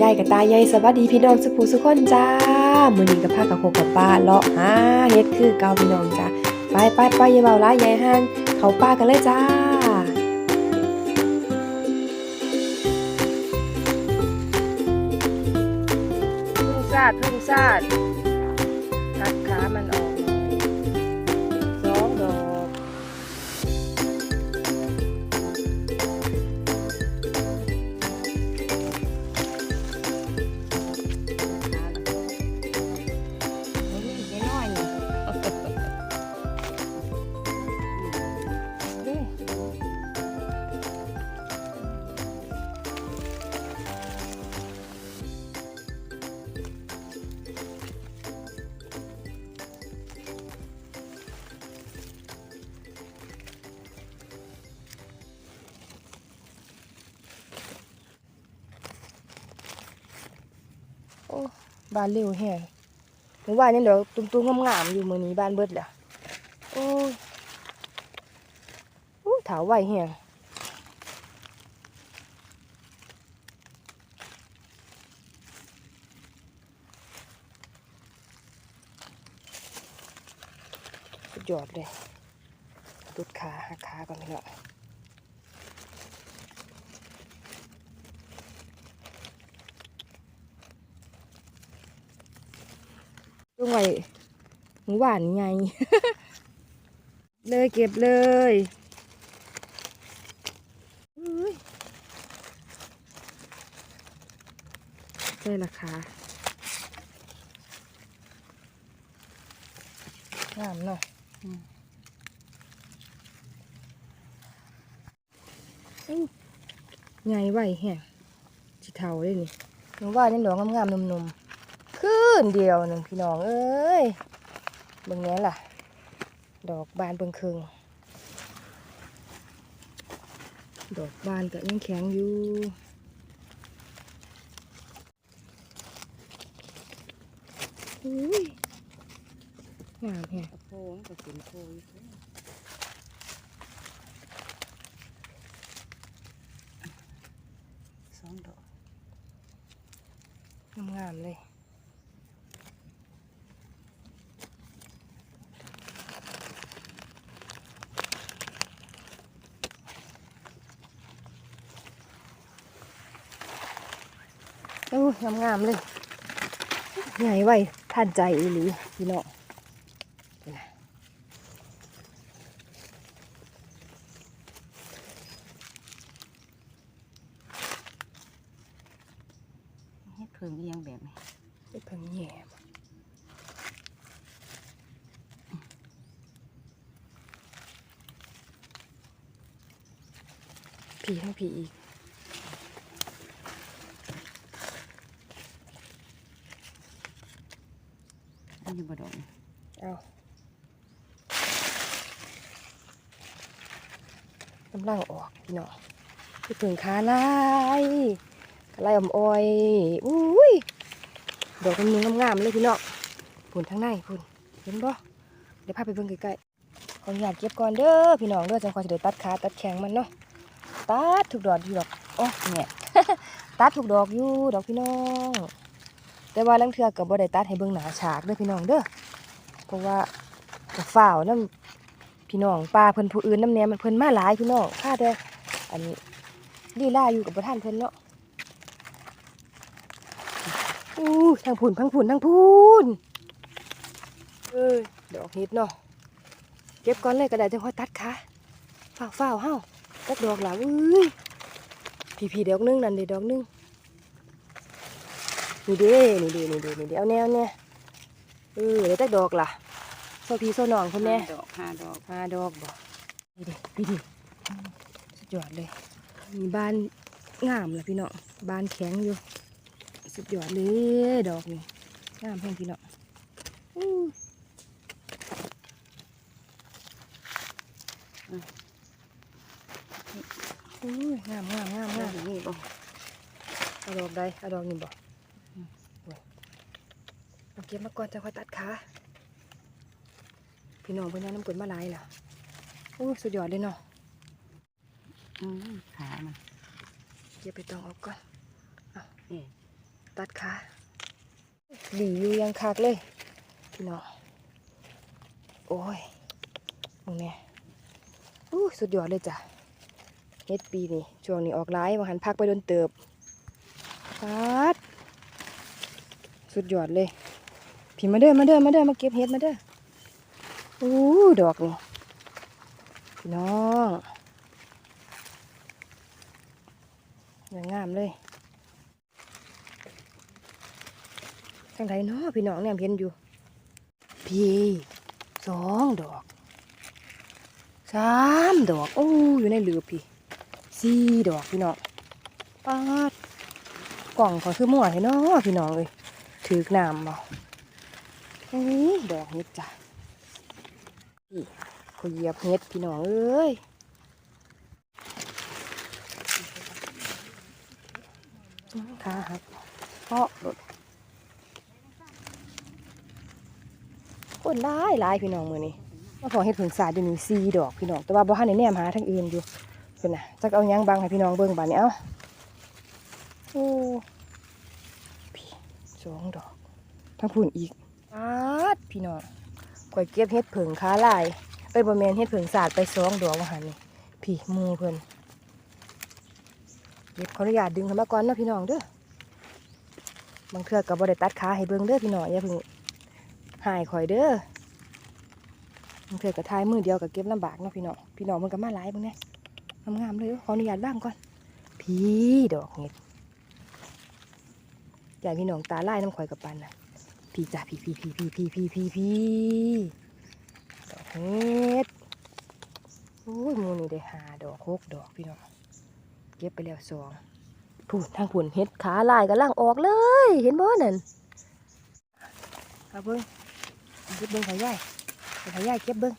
ยายกับตายายสวัสดีพี่น้องสุภูสุคนจ้ามื้อนี้กับผ้ากับโคกับป้าเลาะหาเฮ็ดคือเก่าพี่น้องจ้าไปไปไปอย่าเบาหลายายห่างเขาป้ากันเลยจ้าพึ่งซาดพึ่งซาด บานเร็วแฮงเมื่อวานยังเดี๋ยวตุ้มๆงามๆอยู่มื้อนี้บ้านเบิดแล้วโอ้ยอู้ถาวไหวเฮียงยอดเลยตุดขาหักขาก่อนพี่น้อ งจุงไว้หมูหวานไง เลยเก็บเลยได้ราคางามเนาะอืมอู้ไงไหวแฮะจิเทาเลยนี่หนูว่านี่ดอกงามๆนุ่มๆ ขึ้นเดียวหนึ่งพี่น้องเอ้ยเบิ่งนี้ล่ะ ดอกบานเบิ่งคึงดอกบานก็ยังแข็งอยู่อุ้ยงามแฮะโพงก็เป็นโพงสองดอกงามๆเลย งามๆเลย ใหญ่ไว้ท่านใจอีหลีพี่น้องเฮ็ดเพิ่งเอียงแบบนี้ไปเพิ่งแย่มผีทั้งผีอีก อันนี้บ่ดอกนี่ เอากำลังออกพี่น้องพี่ถึงขาลายกระไรอ่อมอ้อยอุ้ยดอกมันมีงามๆเลยพี่น้องพุ่นทั้งในพุ่นเห็นบ่เดี๋ยวพาไปเบิ่งใกล้ๆขออนุญาตเก็บก่อนเด้อพี่น้องเด้อจังคอยจะได้ตัดขาตัดแข้งมันเนาะตัดถูกดอกอยู่ดอกโอ้เนี่ยตัดถูกดอกอยู่ดอกพี่น้องแต่ว่าลังเทือกับบ่ได้ตัดให้เบิ่งหนาฉากเด้อพี่น้องเด้อเพราะว่ากับฝ้าวน้ำ พี่น้องป้าเพิ่นผู้อื่นน้ำแหนมมันเพิ่นมาหลายพี่น้องข้าแต่อันนี้ลีล่าอยู่กับประธานเพิ่นเนาะอู้ทางผุนทางผุนทางผุนเอ้ยดอกเฮ็ดเนาะเก็บก่อนเลยก็ได้จังค่อยตัดค่ะฝ้าวฝ้าวเฮ้าตัดดอกหล่ะอุ้ยพี่พี่ดอกหนึงนั่นเด้ดอกหนึงนี่เด้นี่เด้นี่เด้นี่เด้เอาแนวเนี่ยเออเดี๋ยวจักดอกล่ะ โซพีโซน้องคนแน่ห้าดอกห้าดอกห้าดอกบ่นี่ดิพี่ดิสุดยอดเลย มีบ้านงามล่ะพี่น้องบ้านแข็งอยู่ สุดยอดเลยดอกนี่งามเพียงพี่น้องอู้อู้ยงามงามงามดองากมนี่บ่เอาดอกใดเอาดอกนี่บ่อืมโอ้ยเอาเก็บมาก่อนจะค่อยตัดขา พี่น้องเพื่อนเอาน้ำกลมาหลายล่ะอู้สุดยอดเลยเนาะอืมขามันเดี๋ยวไปตองเอาก่อนเอ๊ะตัดขาหลีอยู่ยังคักเลย พี่น้อง โอ้ยมึงเนี่ยอู้สุดยอดเลยจ้ะเฮ็ดปีนี่ ช่วงนี้ออกไลายบางหันพักไปโดนเติบปัดสุดยอดเลย พี่มาเด้อ มาเด้อ มาเด้อ มาเก็บเฮ็ดมาเด้อ อู้ดอกนี่พี่น้องอย่างงามเลยทางไหนเนาะพี่น้องเนี่ยเห็นอยู่ พี่สองดอกสามดอกโอ้อยู่ในหลือพี่สี่ดอกพี่น้องปาดกล่องขอคือมั่วให้เนาะพี่น้องเลยถือกน้ำบ่นี่ดอกเห็ดจ้ะ เขาเหยียบเห็ดพี่น้องเอ้ยขาหักเพาะโดคนหลายหลายพี่น้องมือนี้มาพอเห็ดผึ่งสาดอยู่นี่สีดอกพี่น้อง แต่ว่าบ่ทันได้แนมหาทางอื่นอยู่เพิ่นน่ะจักเอายังบังให้พี่น้องเบิ่งบาดนี้เอ้าโอ้พี่สองดอกทั้งพุ่นอีกปาดพี่น้อง ข่อยเก็บเห็ดผึ่งขาลายเอ้ยบ่แมนเห็ดผึ่งสาดไปสองดอกว่าหันนี่พี่หมูเพิ่นเก็บขออนุญาตดึงเข้ามาก่อนเนาะพี่น้องเด้อบางเทื่อก็บ่ได้ตัดขาให้เบิ่งเด้อพี่น้องอย่าเพิ่งหายข่อยเด้อมันเถื่อกระทายมือเดียวกับเก็บลำบากเนาะพี่น้องพี่น้องมันก็มาหลายเบางเนี่ยงามๆเลยขออนุญาตบ้างก่อนพี่ดอกเห็ดใหญ่พี่น้องตาไล่น้ำข่อยกับปันนะ พี่จ้าพี่พี่พี่พี่พี่พี่พี่พี่ดอกเห็ดโอ้ยมูนี่ได้หาดอกหกดอกพี่น้องเก็บไปแล้วสองพูนทางผุนเห็ดขาลายกำลังออกเลย เห็นบ่นั่นเอาเบิ้งเก็บเบิ้งขายายขายายเก็บเบิ้ง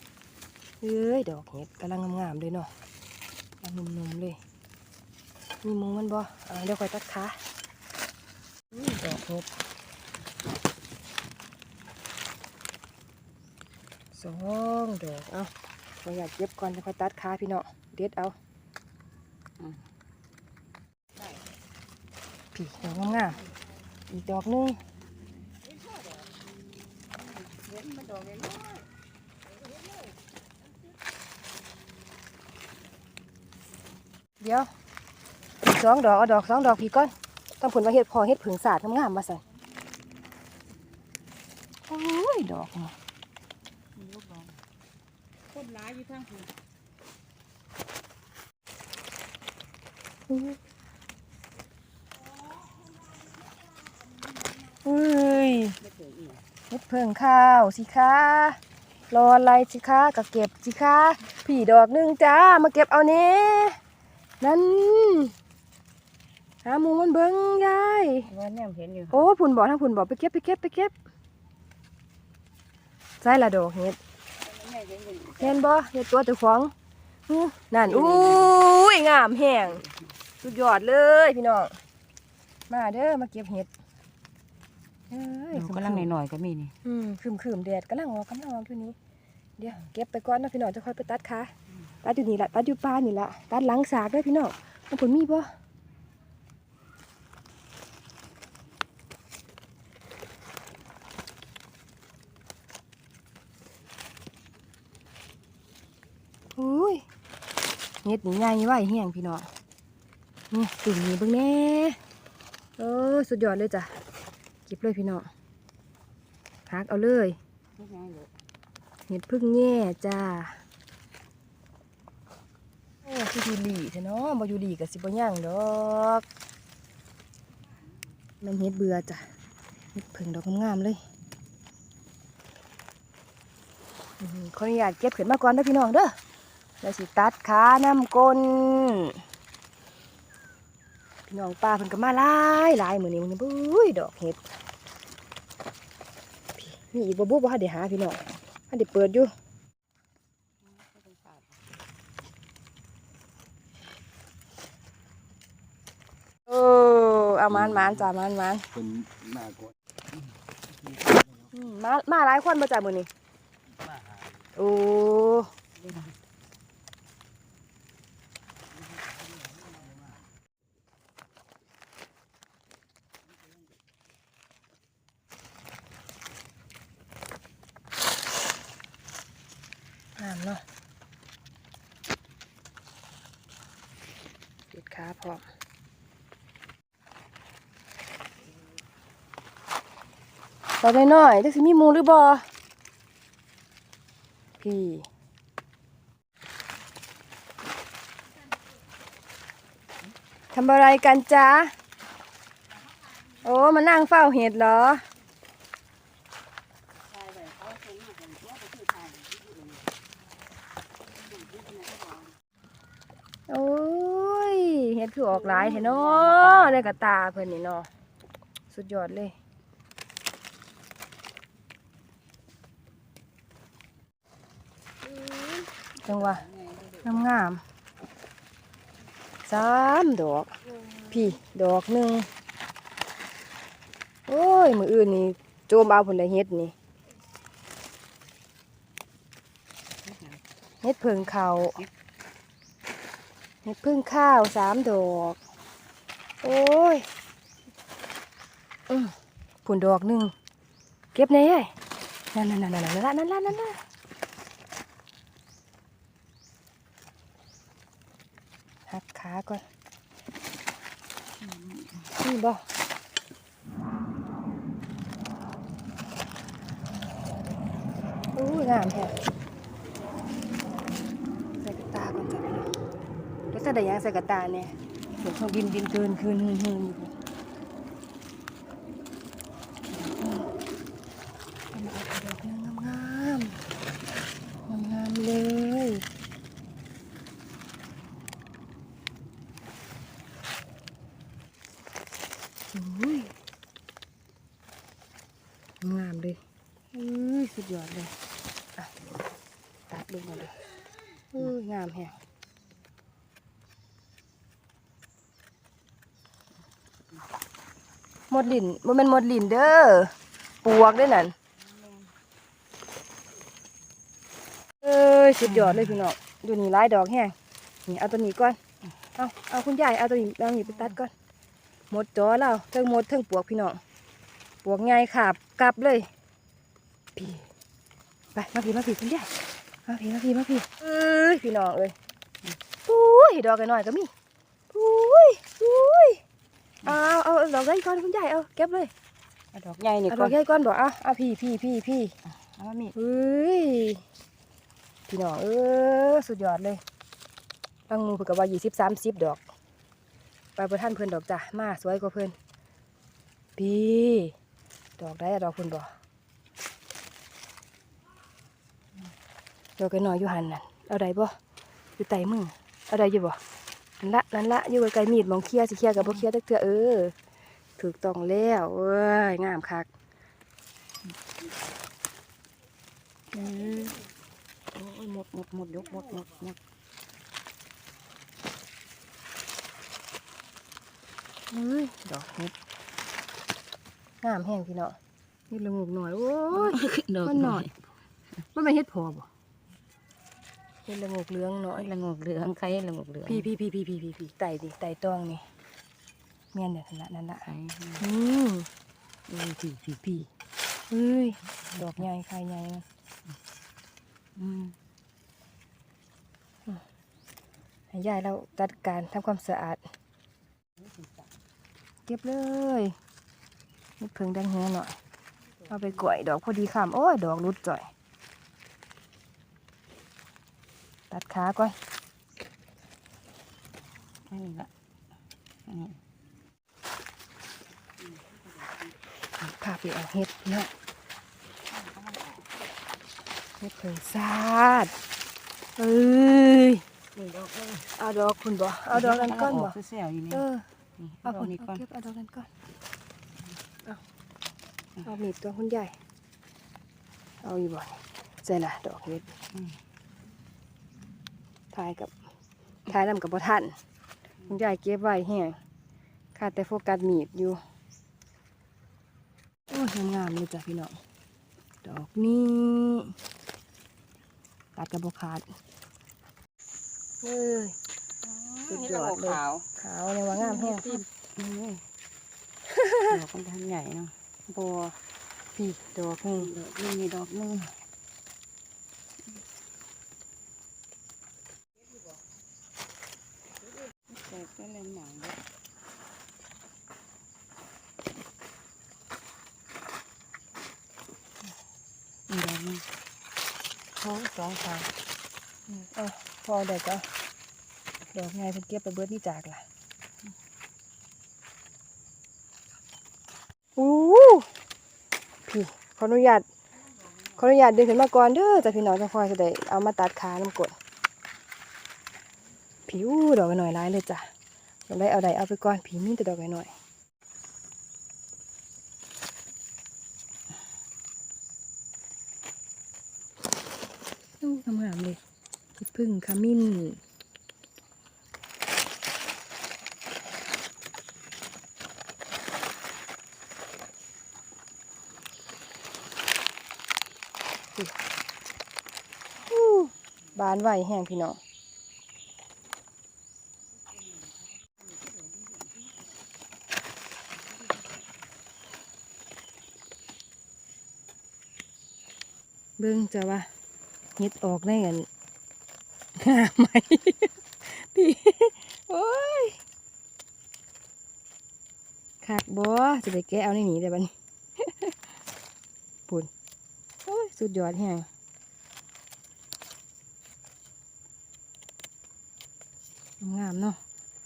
เอ้ยดอกเห็ดกำลังงามๆเลยเนาะกำลังนุ่มๆเลยมีหมูมันบ่อ่าเดี๋ยวคอยตัดขาดอกเห็ด สองดอกเอาเราอยากเก็บก่อนจะค่อยตัดขาพี่เนาะเด็ดเอาอืมพี่ดอกงามๆอีกดอกหนึงเดี๋ยวอีกสองดอกเอาดอกสองดอกพี่ก้อนต้องผลมาเห็ดพอเห็ดผึ่งสาดงามๆมาใส่โอ้ยดอกนี่คนร้าย อยู่ทางคุณอุ้ยไม่เคยอีกเห็ดเพิ่งข้าวสิคะรออะไรสิคะก็เก็บสิคะพี่ดอกหนึงจ้ามาเก็บเอาเน่นั่นหาหมูมันเบิ้งยายว่าแนมเห็นอยู่โอ้ผุนบอกทั้งผุนบอกไปเก็บไปเก็บไปเก็บใส่ละดอกเห็ดแม่ เห็นอยู่เห็นบ่เห็ดตัวเจ้าของอื้อนั่นอุ้ยงามแห้งสุดยอดเลยพี่น้องมาเด้อมาเก็บเห็ดเอ้ยกำลังหน่อยๆก็มีนี่อืมคืมคืมๆแดดกำลังออกกำลังออกอยู่นี้เดี๋ยวเก็บไปก่อนนะพี่น้องจะค่อยไปตัดขาตัดอยู่นี่ละตัดอยู่ป่านี่ละตัดหลังสากเด้วยพี่น้องมันผลมีบ่ อุ้ยเห็ดนี่ใหญ่ไว้แห้งพี่น้องนี่ตุ่มนี้เบิ่งแน่เออสุดยอดเลยจ้ะเก็บเลยพี่น้องพักเอาเลยเห็ดพึ่งแง่จ้าโอ้ที่อยู่หลีเถอะเนาะบอยู่ดีกับสิบ่ย่างดอกมันเห็ดเบื่อจ้ะเห็ดพึ่งดอกงามเลยอื้อหือขออนุญาตเก็บขึ้นมาก่อนเด้อพี่น้องเด้อ แล้วสิตัดขาน้ำกลนพี่น้องป้าเพิ่นก็มาหลายหลายมื้อนี้มันบุ้ยดอกเห็ดพี่มีอีกบ่บุบ่ทันได้หาพี่น้องทันได้เปิดอยู่เออเอามันมันจ้ามันมันเป็นหน้าก่อนอืมมามาหลายคนมาจากมือนี่มาหาโอ้ งามเนาะติดขาพร้อมต่อไปหน่อยจักสิมีมูหรือบ่พี่ทำอะไรกันจ๊ะ โอ้ มานั่งเฝ้าเห็ดเหรอ โอ้ย เห็ดคื อออกหลายเถอะเนาะได้กระตาเพิ่นนี่เนาะสุดยอดเลยจังหวะงามๆสามดอก พี่ดอกหนึ่งโอ้ย มืออื่นนี่โจมเอาผลได้เฮ็ดนี่เฮ็ดเพิงเขาเฮ็ดเพึ่งข้าวสามดอก โอ้ยอืมผลดอกหนึ่งเก็บในไอ้นั่นนั่นนั่นนั่นนั่นนั่นนั่นนั่นนั่นหักขาก่อนนี่บ่อู้งามแท้ใส่กระตาก่อนจ้ะพี่น้องแล้ว ถ้าได้หยังใส่กระตาเนี่ยเดี๋ยวเขาบินบินเกินคืนหืนหืนอยู่พุ่นเอามาเอาดอกนึงงามงามงามๆเลยอุ้ยงามเลยอุ้ยสุดยอดเลยอะตัดลงมาเลยอุ้ยงามแฮะห มดลินบ่แม่นหมดลินเด้อปวกด้อนั่นเอ้ยสุดยอดเลยพี่น้องดูนี่หลายดอกแฮงนี่เอาตัวนี้ก่อนเอาเอาคุณยายเอาตัวนี้เอานี่ไปตัดก่อนหมดจอแล้วเทิงหมดเทิงปวกพี่น้องปวกใหญ่ขาบกลับเลยพี่ไปมาพี่มาพี่คุณยายมาพี่มาพี่มาพี่เอ้ยพี่น้องเอ้ยอุ้ยดอกน้อยก็มีอุ้ยอุ้ย ดอกใหญ่ก่อนคุณยายเอาเก็บเลยเอาดอกใหญ่นี่เอาดก่ออกนใหญ่ก่อนบอกเอาเอาพี่พี่พี่พี่เอามามีดเฮ้ยพี่น้องเออสุดยอดเลยบางหมูเพิ่นก็ว่ายี่สิบสามสิบดอกไปประท่านเพิ่นดอกจ้ะมาสวยกว่าเพิ่นพี่ดอกได้อะดอกเพิ่นบ่ดอกน้อยๆอยู่หันนั่นเอาได้บ่อยู่ไตมือเอาได้อยู่บ่นั่นละนั่นละอยู่ไกลๆมีดมองเคลียร์สิเคลียร์กับบ่เคลียร์จักเทื่อเออ ถูกต้องแล้วเอ้ยงามคักอืมโอ้ยหมดหมดหมดยกหมดหมดหมดเฮ้ยดอกเห็ดงามแห้งพี่เนาะเห็ดละงูกหน่อยโอ้ยดอกมันหน่อยมันไม่เห็ดพอบ่เห็ดละงูกเหลืองหน่อยละงกเหลืองใครละงกเหลืองพี่พี่พี่พี่พี่พี่พี่ไต่ดิไต่ตองนี่ แม่นเดี๋ยวนั่นละนั่นละอืมเอ้ยพี่พี่พี่เฮ้ยดอกใหญ่ไข่ใหญ่นะอืมให้ยายเราจัดการทำความสะอาด เก็บเลยนี่เพิ่งดังเฮียหน่อยเอาไปกล้วยดอกพอดีคำโอ้ยดอกรุดจ่อย ตัดขาก่อนแค่นี้ละอันนี้ พาไปเอาเห็ดเนาะเห็ดเพิ่งซาดเอ้ยนี่ดอกเลยเอาดอกคุณบ่เอาดอกนั้นก่อนบ่เสียวๆอยู่นี่เออนี่เอาดอคุกณนี้ก่อนเอาเก็บเอาดอกนั้นก่อนเอาเอามีดตัวคุณใหญ่เอาอีบ่นี่ใส่ละดอกเห็ดอืมถ่ายกับถ่ายนำกับบ่ทันคุณยายเก็บไว้แห้งขาดแต่โฟกัสมีดอยู่โอ้ยงามเลยจ้ะพี่น้อง ดอกนี้ตัดกระบอกขาดเอ้ยสุดยอดเลยขาวขาวเลยว่างามแห้งดอกมันทันใหญ่เนาะบัวปีดอกนึงดอกนึงมีดอกนึงแต่ก็เลยหนังด้วย สองขาอืมเอาพอได้ก็ดอกไงเพิ่นเก็บไปเบิดนี่จากล่ะอู้พี่ขออนุญาตขออนุญาตดึงขึ้นมาก่อนเด้อจ้ะพี่น้องจังพอจะได้เอามาตัดขาน้ำกดผิวดอกหน่อยร้ายเลยจ้ะอยากได้เอาใดเอาไปก่อนผีมีแต่ดอกหน่อยๆอู้ทำงามเลย พึ่งขมิ้น บานไหวแห้งพี่น้องเบิ่งจะว่าเฮ็ดออกได้กัน งามไหมพี่โอ้ยขาดบ่จะไปแกะเอาในนี้ได้บัดนี้ปุ่นโอ้ยสุดยอดแฮงงามเนาะ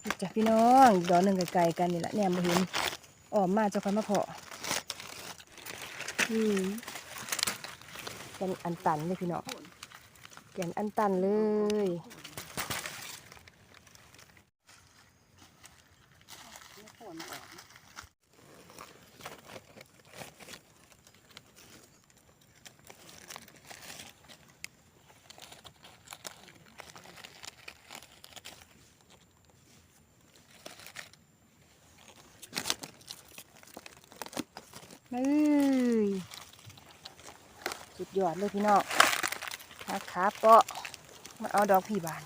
นี่จ้ะพี่น้องอีกดอกหนึ่งไกลๆกันนี่แหละเนี่ยมาเห็นออมมาเจ้าคันมาเพาะอืมแกนอันตันเลยพี่น้อง แกนอันตันเลย เอ้ยสุดยอดเลยพี่น้อง ขาขาเปาะมาเอาดอกพี่บาน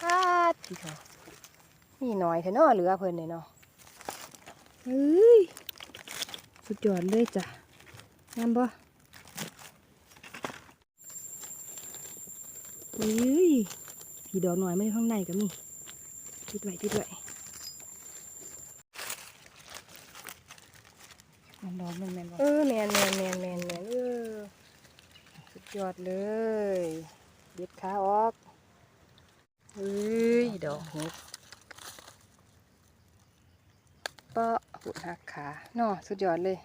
พาดพี่เขานี่หน่อยเถอะเนาะเหลือเพิ่นเลยเนาะเอ้ยสุดยอดเลยจ้ะงามบ่เอ้ยพี่ดอกหน่อยไม่ได้ข้างในก็มีติดไว้ติดไว้ มันดอกหนึงแม่นบ่ เออแมนแมนแมนแมนแมนเออสุดยอดเลยเด็ดขาออกเฮ้ ยดอกเห็ดเปาะหุดหักขาเนาะสุดยอดเลย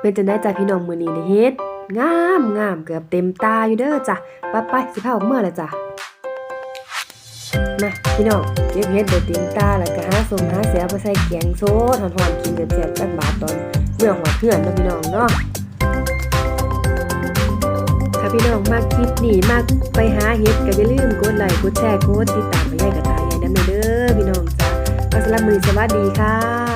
เป็นจังได้จ้ะพี่น้องมื้อนี้ได้เฮ็ดงามงามเกือบเต็มตาอยู่เด้อจ้ะไปไปสิพาออกเมื่อแล้วจ้ะมาพี่น้องเก็บเฮ็ดได้เต็มตาแล้วก็หาสมหาเสียเอาไปใส่แกงโซดหอนๆกินแบบแซ่บจักบาทตอนเมื่อหอดเพื่อนเนาะพี่น้องเนาะ ถ้าพี่น้องมากคลิปนี้มากไปหาเฮ็ดก็อย่าลืมกดไลค์กดแชร์กดติดตามไปให้กับตายายนำเด้อพี่น้องจ้าก็สำหรับมือสวัสดีค่ะ